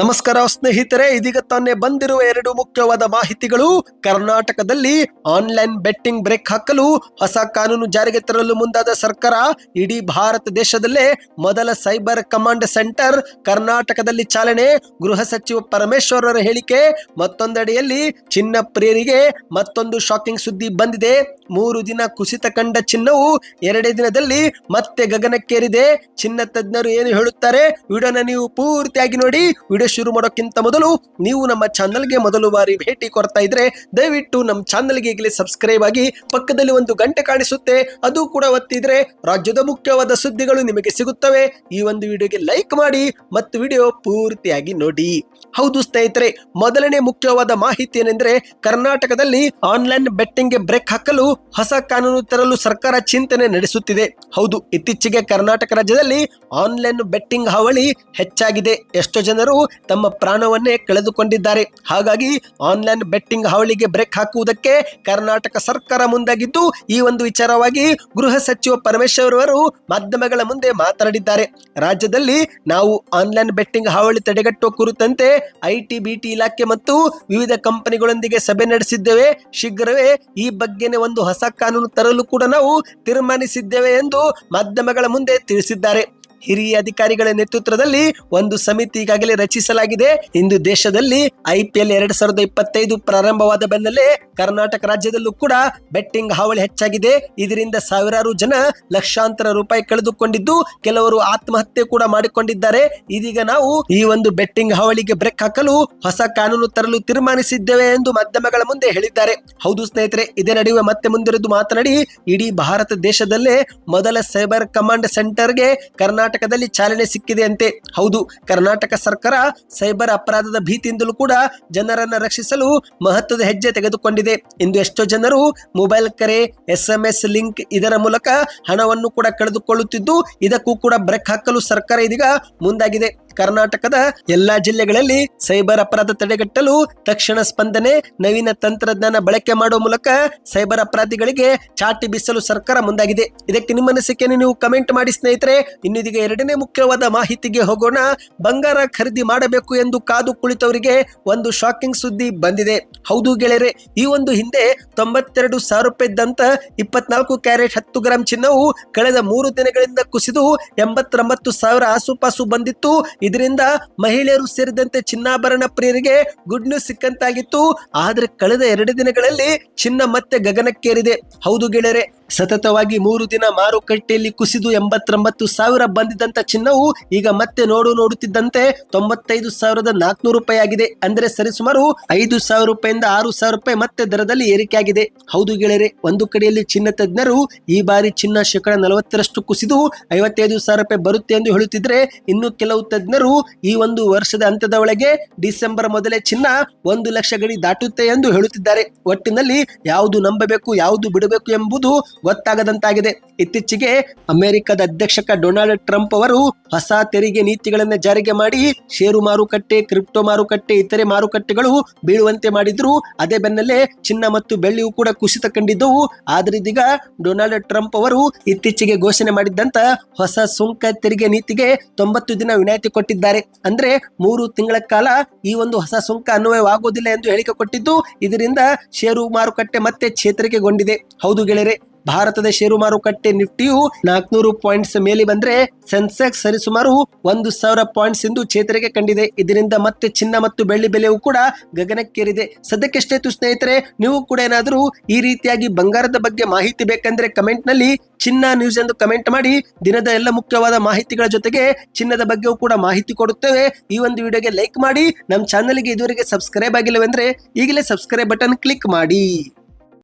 ನಮಸ್ಕಾರ ಸ್ನೇಹಿತರೆ, ಇದೀಗ ತಾನೇ ಬಂದಿರುವ ಎರಡು ಮುಖ್ಯವಾದ ಮಾಹಿತಿಗಳು. ಕರ್ನಾಟಕದಲ್ಲಿ ಆನ್ಲೈನ್ ಬೆಟ್ಟಿಂಗ್ ಬ್ರೇಕ್ ಹಾಕಲು ಹೊಸ ಕಾನೂನು ಜಾರಿಗೆ ತರಲು ಮುಂದಾದ ಸರ್ಕಾರ, ಇಡೀ ಭಾರತ ದೇಶದಲ್ಲೇ ಮೊದಲ ಸೈಬರ್ ಕಮಾಂಡ್ ಸೆಂಟರ್, ಕರ್ನಾಟಕದಲ್ಲಿ ಚಾಲನೆ, ಗೃಹ ಸಚಿವ ಪರಮೇಶ್ವರರ ಹೇಳಿಕೆ, ಮತ್ತೊಂದೆಡೆಯಲ್ಲಿ ಚಿನ್ನ ಪ್ರಿಯರಿಗೆ ಮತ್ತೊಂದು ಶಾಕಿಂಗ್ ಸುದ್ದಿ ಬಂದಿದೆ. ಮೂರು ದಿನ ಕುಸಿತ ಕಂಡ ಚಿನ್ನವು ಎರಡೇ ದಿನದಲ್ಲಿ ಮತ್ತೆ ಗಗನಕ್ಕೇರಿದೆ. ಚಿನ್ನ ತಜ್ಞರು ಏನು ಹೇಳುತ್ತಾರೆ? ವಿಡಿಯೋನ ನೀವು ಪೂರ್ತಿಯಾಗಿ ನೋಡಿ, ವಿಡಿಯೋ ಶುರು ಮಾಡೋಕ್ಕಿಂತ ಮೊದಲು ನೀವು ನಮ್ಮ ಚಾನಲ್ಗೆ ಮೊದಲು ಬಾರಿ ಭೇಟಿ ಕೊಡ್ತಾ ಇದ್ರೆ ದಯವಿಟ್ಟು ನಮ್ಮ ಚಾನಲ್ಗೆ ಈಗಲೇ ಸಬ್ಸ್ಕ್ರೈಬ್ ಆಗಿ ಪಕ್ಕದಲ್ಲಿ ಒಂದು ಗಂಟೆ ಕಾಣಿಸುತ್ತೆ, ಅದು ಕೂಡ ಒತ್ತಿದ್ರೆ ರಾಜ್ಯದ ಮುಖ್ಯವಾದ ಸುದ್ದಿಗಳು ನಿಮಗೆ ಸಿಗುತ್ತವೆ. ಈ ಒಂದು ವಿಡಿಯೋಗೆ ಲೈಕ್ ಮಾಡಿ ಮತ್ತು ವಿಡಿಯೋ ಪೂರ್ತಿಯಾಗಿ ನೋಡಿ. ಹೌದು ಸ್ನೇಹಿತರೆ, ಮೊದಲನೇ ಮುಖ್ಯವಾದ ಮಾಹಿತಿ ಏನೆಂದ್ರೆ ಕರ್ನಾಟಕದಲ್ಲಿ ಆನ್ಲೈನ್ ಬೆಟ್ಟಿಂಗ್ಗೆ ಬ್ರೇಕ್ ಹಾಕಲು ಹೊಸ ಕಾನೂನು ತರಲು ಸರ್ಕಾರ ಚಿಂತನೆ ನಡೆಸುತ್ತಿದೆ. ಹೌದು, ಇತ್ತೀಚೆಗೆ ಕರ್ನಾಟಕ ರಾಜ್ಯದಲ್ಲಿ ಆನ್ಲೈನ್ ಬೆಟ್ಟಿಂಗ್ ಹಾವಳಿ ಹೆಚ್ಚಾಗಿದೆ. ಎಷ್ಟೋ ಜನರು ತಮ್ಮ ಪ್ರಾಣವನ್ನೇ ಕಳೆದುಕೊಂಡಿದ್ದಾರೆ. ಹಾಗಾಗಿ ಆನ್ಲೈನ್ ಬೆಟ್ಟಿಂಗ್ ಹಾವಳಿಗೆ ಬ್ರೇಕ್ ಹಾಕುವುದಕ್ಕೆ ಕರ್ನಾಟಕ ಸರ್ಕಾರ ಮುಂದಾಗಿದ್ದು, ಈ ಒಂದು ವಿಚಾರವಾಗಿ ಗೃಹ ಸಚಿವ ಪರಮೇಶ್ವರ್ ಅವರು ಮಾಧ್ಯಮಗಳ ಮುಂದೆ ಮಾತನಾಡಿದ್ದಾರೆ. ರಾಜ್ಯದಲ್ಲಿ ನಾವು ಆನ್ಲೈನ್ ಬೆಟ್ಟಿಂಗ್ ಹಾವಳಿ ತಡೆಗಟ್ಟುವ ಕುರಿತಂತೆ ಐಟಿ ಬಿಟಿ ಇಲಾಖೆ ಮತ್ತು ವಿವಿಧ ಕಂಪನಿಗಳೊಂದಿಗೆ ಸಭೆ ನಡೆಸಿದ್ದೇವೆ. ಶೀಘ್ರವೇ ಈ ಬಗ್ಗೆನೇ ಒಂದು ಹೊಸ ಕಾನೂನು ತರಲು ಕೂಡ ನಾವು ತೀರ್ಮಾನಿಸಿದ್ದೇವೆ ಎಂದು ಮಾಧ್ಯಮಗಳ ಮುಂದೆ ತಿಳಿಸಿದ್ದಾರೆ. ಹಿರಿಯ ಅಧಿಕಾರಿಗಳ ನೇತೃತ್ವದಲ್ಲಿ ಒಂದು ಸಮಿತಿ ಈಗಾಗಲೇ ರಚಿಸಲಾಗಿದೆ. ಇಂದು ದೇಶದಲ್ಲಿ ಐಪಿಎಲ್ ಎರಡ್ ಸಾವಿರದ ಇಪ್ಪತ್ತೈದು ಪ್ರಾರಂಭವಾದ ಬೆನ್ನಲ್ಲೇ ಕರ್ನಾಟಕ ರಾಜ್ಯದಲ್ಲೂ ಕೂಡ ಬೆಟ್ಟಿಂಗ್ ಹಾವಳಿ ಹೆಚ್ಚಾಗಿದೆ. ಇದರಿಂದ ಸಾವಿರಾರು ಜನ ಲಕ್ಷಾಂತರ ರೂಪಾಯಿ ಕಳೆದುಕೊಂಡಿದ್ದು, ಕೆಲವರು ಆತ್ಮಹತ್ಯೆ ಕೂಡ ಮಾಡಿಕೊಂಡಿದ್ದಾರೆ. ಇದೀಗ ನಾವು ಈ ಒಂದು ಬೆಟ್ಟಿಂಗ್ ಹಾವಳಿಗೆ ಬ್ರೇಕ್ ಹಾಕಲು ಹೊಸ ಕಾನೂನು ತರಲು ತೀರ್ಮಾನಿಸಿದ್ದೇವೆ ಎಂದು ಮಾಧ್ಯಮಗಳ ಮುಂದೆ ಹೇಳಿದ್ದಾರೆ. ಹೌದು ಸ್ನೇಹಿತರೆ, ಇದೇ ನಡುವೆ ಮತ್ತೆ ಮುಂದಿರುವುದು ಮಾತನಾಡಿ, ಇಡೀ ಭಾರತ ದೇಶದಲ್ಲೇ ಮೊದಲ ಸೈಬರ್ ಕಮಾಂಡ್ ಸೆಂಟರ್ಗೆ ಕರ್ನಾಟಕದಲ್ಲಿ ಚಾಲನೆ ಸಿಕ್ಕಿದೆ ಅಂತೆ. ಹೌದು, ಕರ್ನಾಟಕ ಸರ್ಕಾರ ಸೈಬರ್ ಅಪರಾಧದ ಭೀತಿಯಿಂದಲೂ ಕೂಡ ಜನರನ್ನ ರಕ್ಷಿಸಲು ಮಹತ್ವದ ಹೆಜ್ಜೆ ತೆಗೆದುಕೊಂಡಿದೆ. ಇಂದು ಎಷ್ಟೋ ಜನರು ಮೊಬೈಲ್ ಕರೆ ಎಸ್ ಎಂ ಲಿಂಕ್ ಇದರ ಮೂಲಕ ಹಣವನ್ನು ಕೂಡ ಕಳೆದುಕೊಳ್ಳುತ್ತಿದ್ದು ಇದಕ್ಕೂ ಕೂಡ ಬ್ರೇಕ್ ಹಾಕಲು ಸರ್ಕಾರ ಇದೀಗ ಮುಂದಾಗಿದೆ. ಕರ್ನಾಟಕದ ಎಲ್ಲಾ ಜಿಲ್ಲೆಗಳಲ್ಲಿ ಸೈಬರ್ ಅಪರಾಧ ತಡೆಗಟ್ಟಲು ತಕ್ಷಣ ಸ್ಪಂದನೆ, ನವೀನ ತಂತ್ರಜ್ಞಾನ ಬಳಕೆ ಮಾಡುವ ಮೂಲಕ ಸೈಬರ್ ಅಪರಾಧಿಗಳಿಗೆ ಚಾಟಿ ಬೀಸಲು ಸರ್ಕಾರ ಮುಂದಾಗಿದೆ. ಇದಕ್ಕೆ ನಿಮ್ಮ ಅನಿಸಿಕೆಯನ್ನು ನೀವು ಕಮೆಂಟ್ ಮಾಡಿ ಸ್ನೇಹಿತರೆ. ಇನ್ನಿದೀಗ ಎರಡನೇ ಮುಖ್ಯವಾದ ಮಾಹಿತಿಗೆ ಹೋಗೋಣ. ಬಂಗಾರ ಖರೀದಿ ಮಾಡಬೇಕು ಎಂದು ಕಾದು ಕುಳಿತವರಿಗೆ ಒಂದು ಶಾಕಿಂಗ್ ಸುದ್ದಿ ಬಂದಿದೆ. ಹೌದು ಗೆಳೆಯರೆ, ಈ ಒಂದು ಹಿಂದೆ ತೊಂಬತ್ತೆರಡು ಸಾವಿರ ರೂಪಾಯಿ ಇದ್ದಂತ ಇಪ್ಪತ್ನಾಲ್ಕು ಕ್ಯಾರೆಟ್ ಹತ್ತು ಗ್ರಾಂ ಚಿನ್ನವು ಕಳೆದ ಮೂರು ದಿನಗಳಿಂದ ಕುಸಿದು ಎಂಬತ್ತೊಂಬತ್ತು ಸಾವಿರ ಆಸುಪಾಸು ಬಂದಿತ್ತು. ಇದರಿಂದ ಮಹಿಳೆಯರು ಸೇರಿದಂತೆ ಚಿನ್ನಾಭರಣ ಪ್ರಿಯರಿಗೆ ಗುಡ್ ನ್ಯೂಸ್ ಸಿಕ್ಕಂತಾಗಿತ್ತು. ಆದ್ರೆ ಕಳೆದ ಎರಡು ದಿನಗಳಲ್ಲಿ ಚಿನ್ನ ಮತ್ತೆ ಗಗನಕ್ಕೇರಿದೆ. ಹೌದು ಗೆಳೆಯರೆ ಸತತವಾಗಿ ಮೂರು ದಿನ ಮಾರುಕಟ್ಟೆಯಲ್ಲಿ ಕುಸಿದು ಎಂಬತ್ತೊಂಬತ್ತು ಸಾವಿರ ಬಂದಿದ್ದಂತ ಚಿನ್ನವು ಈಗ ಮತ್ತೆ ನೋಡು ನೋಡುತ್ತಿದ್ದಂತೆ ತೊಂಬತ್ತೈದು ಸಾವಿರದ ನಾಲ್ಕುನೂರು ರೂಪಾಯಿ ಆಗಿದೆ. ಅಂದ್ರೆ ಸರಿಸುಮಾರು ಐದು ಸಾವಿರ ರೂಪಾಯಿಂದ ಆರು ಸಾವಿರ ರೂಪಾಯಿ ಮತ್ತೆ ದರದಲ್ಲಿ ಏರಿಕೆಯಾಗಿದೆ. ಹೌದು ಗೆಳೆಯರೆ, ಒಂದು ಕಡೆಯಲ್ಲಿ ಚಿನ್ನ ತಜ್ಞರು ಈ ಬಾರಿ ಚಿನ್ನ ಶೇಕಡ ನಲವತ್ತರಷ್ಟು ಕುಸಿದು ಐವತ್ತೈದು ಸಾವಿರ ರೂಪಾಯಿ ಬರುತ್ತೆ ಎಂದು ಹೇಳುತ್ತಿದ್ರೆ ಇನ್ನು ಕೆಲವು ತಜ್ಞರು ಈ ಒಂದು ವರ್ಷದ ಅಂತ್ಯದ ಒಳಗೆ ಡಿಸೆಂಬರ್ ಮೊದಲೇ ಚಿನ್ನ ಒಂದು ಲಕ್ಷ ಗಡಿ ದಾಟುತ್ತೆ ಎಂದು ಹೇಳುತ್ತಿದ್ದಾರೆ. ಒಟ್ಟಿನಲ್ಲಿ ಯಾವುದು ನಂಬಬೇಕು, ಯಾವುದು ಬಿಡಬೇಕು ಎಂಬುದು ಗೊತ್ತಾಗದಂತಾಗಿದೆ. ಇತ್ತೀಚೆಗೆ ಅಮೆರಿಕದ ಅಧ್ಯಕ್ಷಕ ಡೊನಾಲ್ಡ್ ಟ್ರಂಪ್ ಅವರು ಹೊಸ ತೆರಿಗೆ ನೀತಿಗಳನ್ನು ಜಾರಿಗೆ ಮಾಡಿ ಷೇರು ಮಾರುಕಟ್ಟೆ, ಕ್ರಿಪ್ಟೋ ಮಾರುಕಟ್ಟೆ, ಇತರೆ ಮಾರುಕಟ್ಟೆಗಳು ಬೀಳುವಂತೆ ಮಾಡಿದ್ರು. ಅದೇ ಬೆನ್ನಲ್ಲೇ ಚಿನ್ನ ಮತ್ತು ಬೆಳ್ಳಿಯು ಕೂಡ ಕುಸಿತ ಕಂಡಿದ್ದವು. ಆದ್ರೆ ಇದೀಗ ಡೊನಾಲ್ಡ್ ಟ್ರಂಪ್ ಅವರು ಇತ್ತೀಚೆಗೆ ಘೋಷಣೆ ಮಾಡಿದ್ದಂತ ಹೊಸ ಸುಂಕ ತೆರಿಗೆ ನೀತಿಗೆ ತೊಂಬತ್ತು ದಿನ ವಿನಾಯಿತಿ ಕೊಟ್ಟಿದ್ದಾರೆ. ಅಂದ್ರೆ ಮೂರು ತಿಂಗಳ ಕಾಲ ಈ ಒಂದು ಹೊಸ ಸುಂಕ ಅನ್ವಯವಾಗುವುದಿಲ್ಲ ಎಂದು ಹೇಳಿಕೆ ಕೊಟ್ಟಿದ್ದು. ಇದರಿಂದ ಷೇರು ಮಾರುಕಟ್ಟೆ ಮತ್ತೆ ಚೇತರಿಕೆಗೊಂಡಿದೆ ಹೌದು ಗೆಳೆಯರೆ ಭಾರತದ ಷೇರು ಮಾರುಕಟ್ಟೆ ನಿಫ್ಟಿಯು ನಾಲ್ಕನೂರು ಪಾಯಿಂಟ್ಸ್ ಮೇಲೆ ಬಂದ್ರೆ ಸೆನ್ಸೆಕ್ಸ್ ಸರಿಸುಮಾರು ಒಂದು ಸಾವಿರ ಪಾಯಿಂಟ್ಸ್ ಎಂದು ಚೇತರಿಕೆ ಕಂಡಿದೆ. ಇದರಿಂದ ಮತ್ತೆ ಚಿನ್ನ ಮತ್ತು ಬೆಳ್ಳಿ ಬೆಲೆಯೂ ಕೂಡ ಗಗನಕ್ಕೇರಿದೆ. ಸದ್ಯಕ್ಕೆಷ್ಟಾಯ್ತು ಸ್ನೇಹಿತರೆ, ನೀವು ಕೂಡ ಏನಾದರೂ ಈ ರೀತಿಯಾಗಿ ಬಂಗಾರದ ಬಗ್ಗೆ ಮಾಹಿತಿ ಬೇಕಂದ್ರೆ ಕಮೆಂಟ್ನಲ್ಲಿ ಚಿನ್ನ ನ್ಯೂಸ್ ಎಂದು ಕಮೆಂಟ್ ಮಾಡಿ. ದಿನದ ಎಲ್ಲ ಮುಖ್ಯವಾದ ಮಾಹಿತಿಗಳ ಜೊತೆಗೆ ಚಿನ್ನದ ಬಗ್ಗೆಯೂ ಕೂಡ ಮಾಹಿತಿ ಕೊಡುತ್ತೇವೆ. ಈ ಒಂದು ವಿಡಿಯೋಗೆ ಲೈಕ್ ಮಾಡಿ. ನಮ್ಮ ಚಾನಲ್ಗೆ ಇದುವರೆಗೆ ಸಬ್ಸ್ಕ್ರೈಬ್ ಆಗಿಲ್ಲವೆಂದ್ರೆ ಈಗಲೇ ಸಬ್ಸ್ಕ್ರೈಬ್ ಬಟನ್ ಕ್ಲಿಕ್ ಮಾಡಿ.